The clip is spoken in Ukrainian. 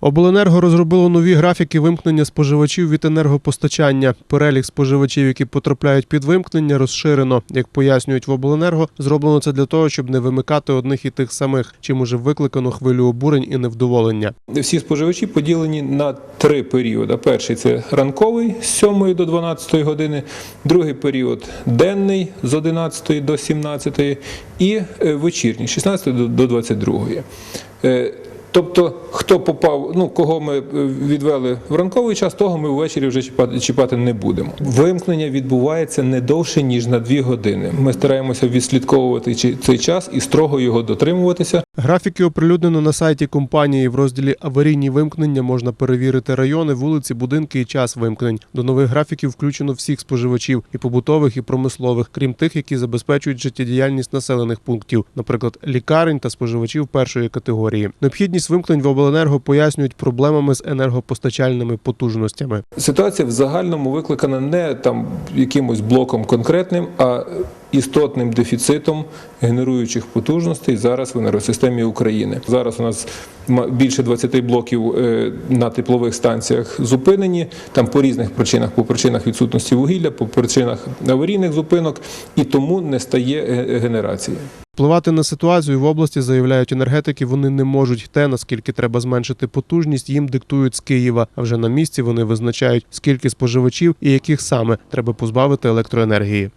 Обленерго розробило нові графіки вимкнення споживачів від енергопостачання. Перелік споживачів, які потрапляють під вимкнення, розширено. Як пояснюють в обленерго, зроблено це для того, щоб не вимикати одних і тих самих, чим уже викликано хвилю обурень і невдоволення. Всі споживачі поділені на три періоди. Перший це ранковий з 7 до 12 години, другий період денний з 11 до 17 і е, вечірній з 16 до- до 22. Тобто, хто попав, ну кого ми е, відвели в ранковий час, того ми ввечері вже чіпати, чіпати не будемо. Вимкнення відбувається не довше ніж на 2 години. Ми стараємося відслідковувати цей час і строго його дотримуватися. Графіки оприлюднено на сайті компанії. В розділі аварійні вимкнення можна перевірити райони, вулиці, будинки і час вимкнень. До нових графіків включено всіх споживачів і побутових, і промислових, крім тих, які забезпечують життєдіяльність населених пунктів, наприклад, лікарень та споживачів першої категорії. Необхідність вимкнень в обленерго пояснюють проблемами з енергопостачальними потужностями. Ситуація в загальному викликана не там якимось блоком конкретним, а істотним дефіцитом генеруючих потужностей зараз в енергосистемі України. Зараз у нас більше 20 блоків е, на теплових станціях зупинені. Там по різних причинах, по причинах відсутності вугілля, по причинах аварійних зупинок, і тому не стає е, генерації. Впливати на ситуацію в області заявляють енергетики. Вони не можуть те, наскільки треба зменшити потужність, їм диктують з Києва. А вже на місці вони визначають, скільки споживачів і яких саме треба позбавити електроенергії.